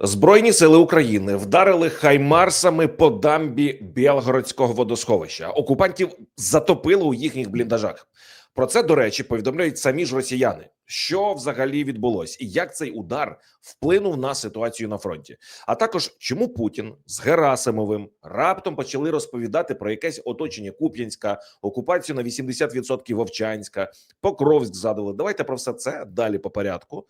Збройні сили України вдарили хаймарсами по дамбі Білгородського водосховища. Окупантів затопило у їхніх бліндажах. Про це до речі повідомляють самі ж росіяни. Що взагалі відбулось, і як цей удар вплинув на ситуацію на фронті? А також чому Путін з Герасимовим раптом почали розповідати про якесь оточення Куп'янська, окупацію на 80% Вовчанська, Покровськ задали. Давайте про все це далі по порядку.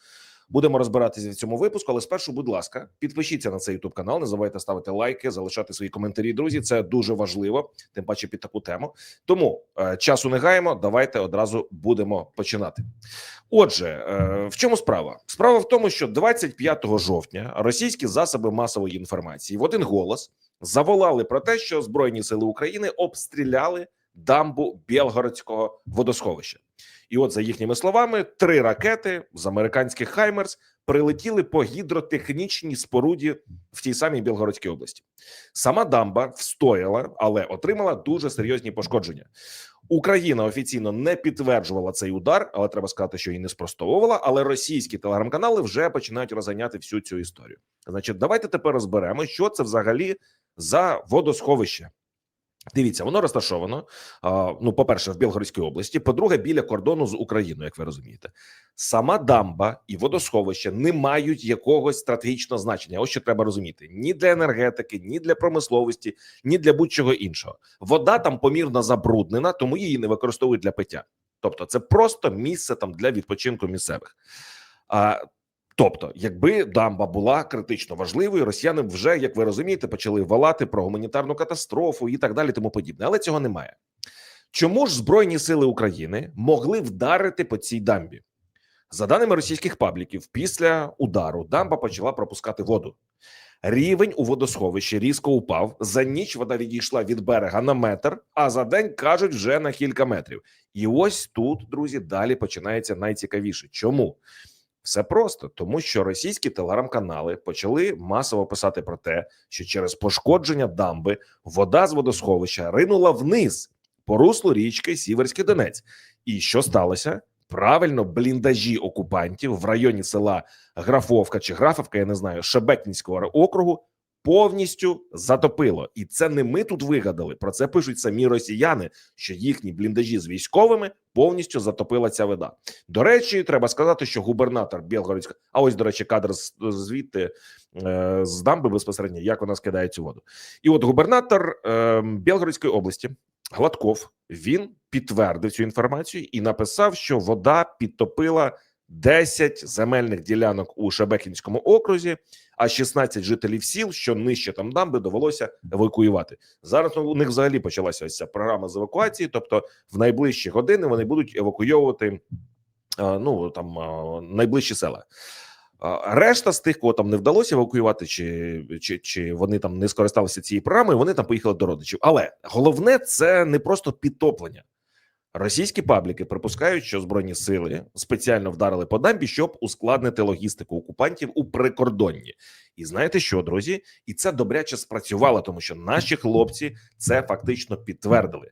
Будемо розбиратися в цьому випуску, але спершу, будь ласка, підпишіться на цей youtube канал. Не забувайте ставити лайки, залишати свої коментарі. Друзі, це дуже важливо, тим паче під таку тему. Тому е, часу не гаємо. Давайте одразу будемо починати. Отже, е, в чому справа? Справа в тому, що 25 жовтня російські засоби масової інформації в один голос заволали про те, що Збройні сили України обстріляли дамбу Білгородського водосховища. І от за їхніми словами, три ракети з американських Хаймерс прилетіли по гідротехнічній споруді в тій самій Білгородській області. Сама дамба встояла, але отримала дуже серйозні пошкодження. Україна офіційно не підтверджувала цей удар, але треба сказати, що і не спростовувала. Але російські телеграм-канали вже починають розганяти всю цю історію. Значить, давайте тепер розберемо, що це взагалі за водосховище. Дивіться, воно розташовано. Ну, по-перше, в Білгородській області. По-друге, біля кордону з Україною, як ви розумієте, сама дамба і водосховище не мають якогось стратегічного значення. Ось що треба розуміти: ні для енергетики, ні для промисловості, ні для будь-чого іншого. Вода там помірно забруднена, тому її не використовують для пиття. Тобто, це просто місце там для відпочинку місцевих. Тобто, якби дамба була критично важливою, росіяни вже, як ви розумієте, почали волати про гуманітарну катастрофу і так далі, тому подібне. Але цього немає. Чому ж Збройні сили України могли вдарити по цій дамбі? За даними російських пабліків, після удару дамба почала пропускати воду. Рівень у водосховищі різко упав. За ніч вода відійшла від берега на метр, а за день кажуть вже на кілька метрів. І ось тут, друзі, далі починається найцікавіше. Чому? Все просто тому, що російські телеграм-канали почали масово писати про те, що через пошкодження дамби вода з водосховища ринула вниз по руслу річки Сіверський Донець. І що сталося? Правильно, бліндажі окупантів в районі села Графовка чи Графовка, я не знаю, Шебекінського округу повністю затопило, і це не ми тут вигадали. Про це пишуть самі росіяни, що їхні бліндажі з військовими повністю затопила ця вода. До речі, треба сказати, що губернатор Білгородська, а ось до речі, кадр звідти е, з дамби безпосередньо, як вона скидає цю воду. І от губернатор е, Білгородської області Гладков він підтвердив цю інформацію і написав, що вода підтопила 10 земельних ділянок у Шебекінському окрузі, а 16 жителів сіл, що нижче там дамби, довелося евакуювати. Зараз у них взагалі почалася ось ця програма з евакуації. Тобто, в найближчі години вони будуть евакуйовувати е, ну там е, найближчі села. Решта з тих, кого там не вдалося евакуювати, чи, чи, чи вони там не скористалися цією програмою, вони там поїхали до родичів. Але головне це не просто підтоплення. Російські пабліки припускають, що збройні сили спеціально вдарили по дамбі, щоб ускладнити логістику окупантів у прикордонні. І знаєте що, друзі? І це добряче спрацювало, тому що наші хлопці це фактично підтвердили.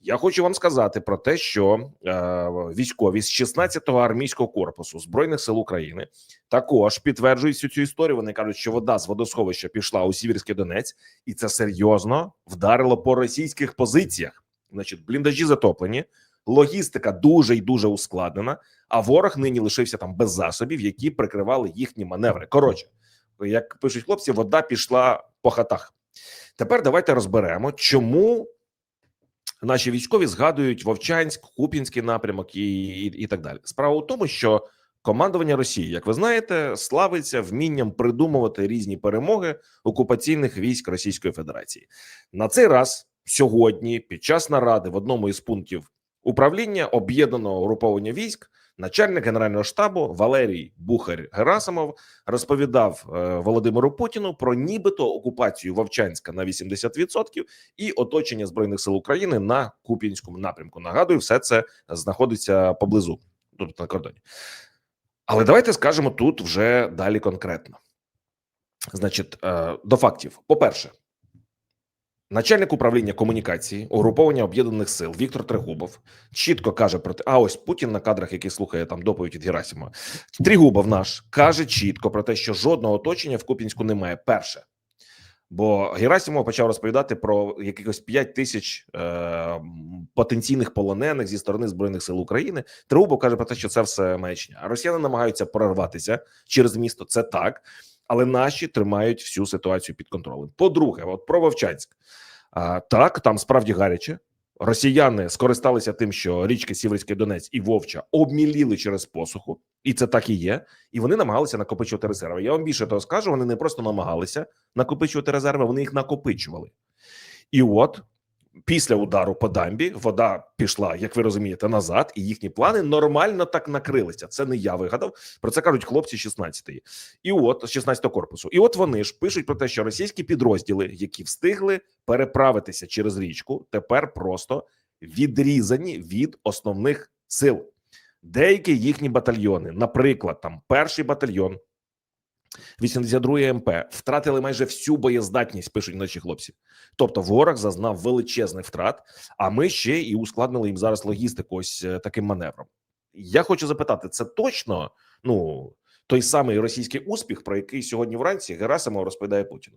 Я хочу вам сказати про те, що е, військові з 16-го армійського корпусу збройних сил України також підтверджують всю цю історію. Вони кажуть, що вода з водосховища пішла у Сіверський Донець, і це серйозно вдарило по російських позиціях. Значить, бліндажі затоплені, логістика дуже і дуже ускладнена. А ворог нині лишився там без засобів, які прикривали їхні маневри. Коротше, як пишуть хлопці, вода пішла по хатах. Тепер давайте розберемо, чому наші військові згадують Вовчанськ, Куп'янський напрямок і, і, і так далі. Справа у тому, що командування Росії, як ви знаєте, славиться вмінням придумувати різні перемоги окупаційних військ Російської Федерації. На цей раз сьогодні, під час наради в одному із пунктів управління об'єднаного угруповання військ, начальник генерального штабу Валерій Бухар Герасимов розповідав е, Володимиру Путіну про нібито окупацію Вовчанська на 80% і оточення збройних сил України на Куп'янському напрямку. Нагадую, все це знаходиться поблизу тут на кордоні. Але давайте скажемо тут вже далі конкретно. Значить, е, до фактів. По перше, Начальник управління комунікації угруповання об'єднаних сил Віктор Трегубов чітко каже про те, а ось Путін на кадрах, який слухає там доповідь від Герасимова, Трегубов наш каже чітко про те, що жодного оточення в Купінську немає. Перше, бо Герасимов почав розповідати про якихось 5 тисяч е, потенційних полонених зі сторони збройних сил України. Трегубов каже про те, що це все маячня. А Росіяни намагаються прорватися через місто. Це так, але наші тримають всю ситуацію під контролем. По-друге, от про Вовчанськ. Так, там справді гаряче. Росіяни скористалися тим, що річки Сіверський Донець і Вовча обміліли через посуху, і це так і є. І вони намагалися накопичувати резерви. Я вам більше того скажу. Вони не просто намагалися накопичувати резерви, вони їх накопичували. І от після удару по дамбі вода пішла, як ви розумієте, назад, і їхні плани нормально так накрилися. Це не я вигадав. Про це кажуть хлопці 16-ї. І от з 16-го корпусу. І от вони ж пишуть про те, що російські підрозділи, які встигли переправитися через річку, тепер просто відрізані від основних сил. Деякі їхні батальйони, наприклад, там перший батальйон 82 МП втратили майже всю боєздатність, пишуть наші хлопці. Тобто, ворог зазнав величезних втрат. А ми ще і ускладнили їм зараз логістику ось е, таким маневром. Я хочу запитати: це точно ну той самий російський успіх, про який сьогодні вранці Герасимов розповідає Путіну?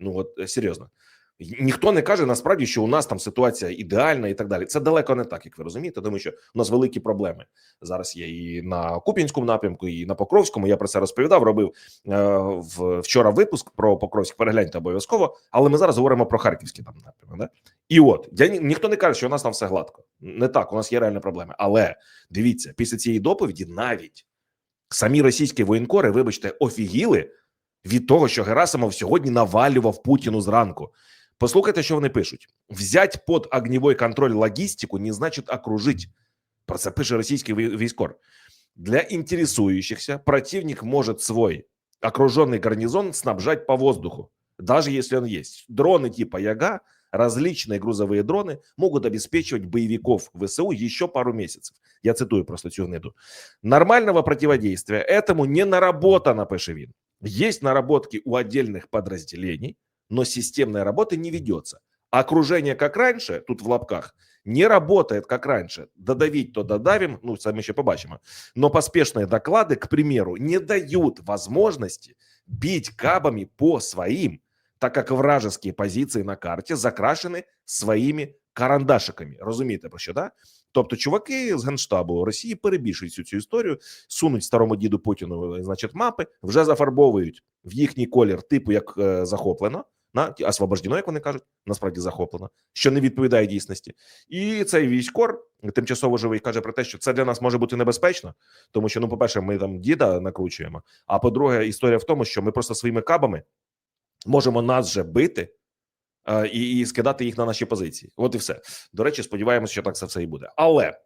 Ну от е, серйозно. Ніхто не каже насправді, що у нас там ситуація ідеальна і так далі. Це далеко не так, як ви розумієте, тому що у нас великі проблеми зараз є і на Купінському напрямку, і на Покровському. Я про це розповідав. Робив е, вчора випуск про Покровськ. Перегляньте обов'язково. Але ми зараз говоримо про харківський там напрямок. Да? І от я ні- ніхто не каже, що у нас там все гладко. Не так, у нас є реальні проблеми. Але дивіться, після цієї доповіді навіть самі російські воєнкори, вибачте, офігіли від того, що Герасимов сьогодні навалював Путіну зранку. Послухайте, що вони пишуть: взять під огневой контроль логістику не значить окружить. Про це пише російський вій- військор. Для интересующихся противник может свой окруженный гарнизон снабжать по воздуху, даже если он есть. Дроны типа Яга, различные грузовые дроны могут обеспечивать боевиков ВСУ еще пару месяцев. Я цитую просто цю гниду. Нормального противодействия этому не наработано, пише він. Есть наработки у отдельных подразделений, но системной работы не ведется. Окружение, как раньше, тут в лапках, не работает, как раньше. Додавить, то додавим, ну, це ми ще побачимо. Но поспешные доклады, к примеру, не дают возможности бить кабами по своим, так как вражеские позиции на карті закрашені своїми карандашиками. Розумієте про що, да? Тобто, чуваки з генштабу Росії перебільшують цю, цю історію, сунуть старому діду Путіну, значить, мапи, вже зафарбовують в їхній колір, типу як е, захоплено, На освобождено, як вони кажуть, насправді захоплено, що не відповідає дійсності. І цей військор тимчасово живий каже про те, що це для нас може бути небезпечно, тому що, ну, по-перше, ми там діда накручуємо. А по-друге, історія в тому, що ми просто своїми кабами можемо нас же бити. е, І, і скидати їх на наші позиції, от і все. До речі, сподіваємося, що так це все і буде. Але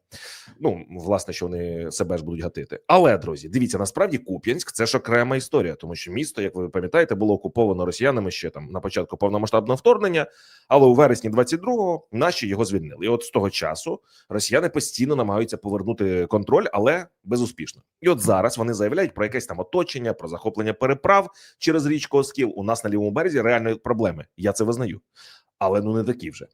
ну власне, що вони себе ж будуть гатити. Але друзі, дивіться, насправді Куп'янськ це ж окрема історія, тому що місто, як ви пам'ятаєте, було окуповано росіянами ще там на початку повномасштабного вторгнення. Але у вересні 22-го наші його звільнили. І от з того часу росіяни постійно намагаються повернути контроль, але безуспішно. І от зараз вони заявляють про якесь там оточення, про захоплення переправ через річку Оскіл. У нас на лівому березі реальні проблеми. Я це визнаю, але ну не такі вже.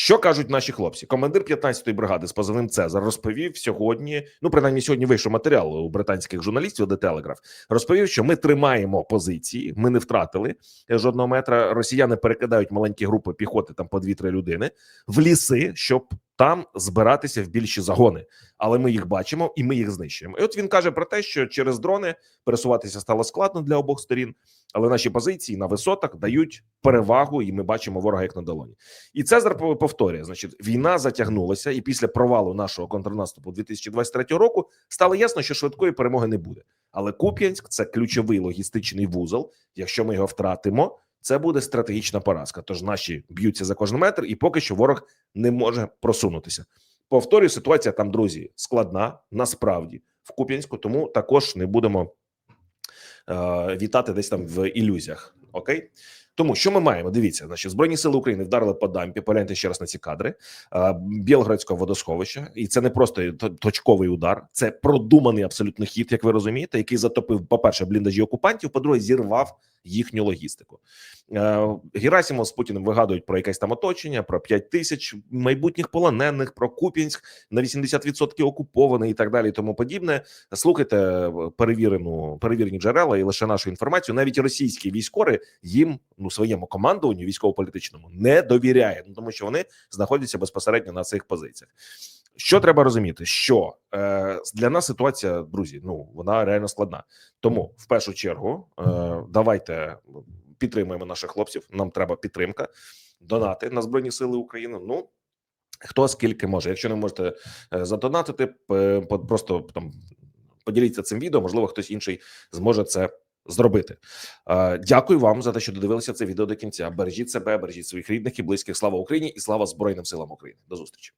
Що кажуть наші хлопці? Командир 15-ї бригади з позивним Цезар розповів сьогодні. Ну, принаймні, сьогодні вийшов матеріал у британських журналістів The Telegraph, Розповів, що ми тримаємо позиції, ми не втратили жодного метра. Росіяни перекидають маленькі групи піхоти, там по 2-3 людини в ліси, щоб там збиратися в більші загони. Але ми їх бачимо і ми їх знищуємо. І от він каже про те, що через дрони пересуватися стало складно для обох сторін, але наші позиції на висотах дають перевагу, і ми бачимо ворога як на долоні. І Цезар пов- повторює: значить, війна затягнулася, і після провалу нашого контрнаступу 2023 року стало ясно, що швидкої перемоги не буде. Але Куп'янськ це ключовий логістичний вузол. Якщо ми його втратимо, це буде стратегічна поразка. Тож наші б'ються за кожен метр, і поки що ворог не може просунутися. Повторюю, ситуація там, друзі, складна насправді в Куп'янську, тому також не будемо е, вітати десь там в ілюзіях. Окей. Тому що ми маємо? Дивіться, значить, збройні сили України вдарили по дампі. Погляньте ще раз на ці кадри е, Білгородського водосховища, і це не просто точковий удар, це продуманий абсолютно хід, як ви розумієте, який затопив, по перше, бліндажі окупантів, по-друге, зірвав їхню логістику. Е, Герасимов з Путіним вигадують про якесь там оточення, про 5 тисяч майбутніх полонених, про Куп'янськ на 80% окупований і так далі, і тому подібне. Слухайте е, перевірену перевірені джерела і лише нашу інформацію. Навіть російські військові їм ну своєму командуванню військово-політичному не довіряє, ну тому що вони знаходяться безпосередньо на цих позиціях. Що треба розуміти? Що е, для нас ситуація, друзі, ну вона реально складна. Тому в першу чергу е, давайте підтримуємо наших хлопців. Нам треба підтримка, донати на збройні сили України. Ну хто скільки може. Якщо не можете е, задонатити, просто там поділіться цим відео. Можливо, хтось інший зможе це зробити. Е, Дякую вам за те, що додивилися це відео до кінця. Бережіть себе, бережіть своїх рідних і близьких. Слава Україні і слава Збройним силам України. До зустрічі.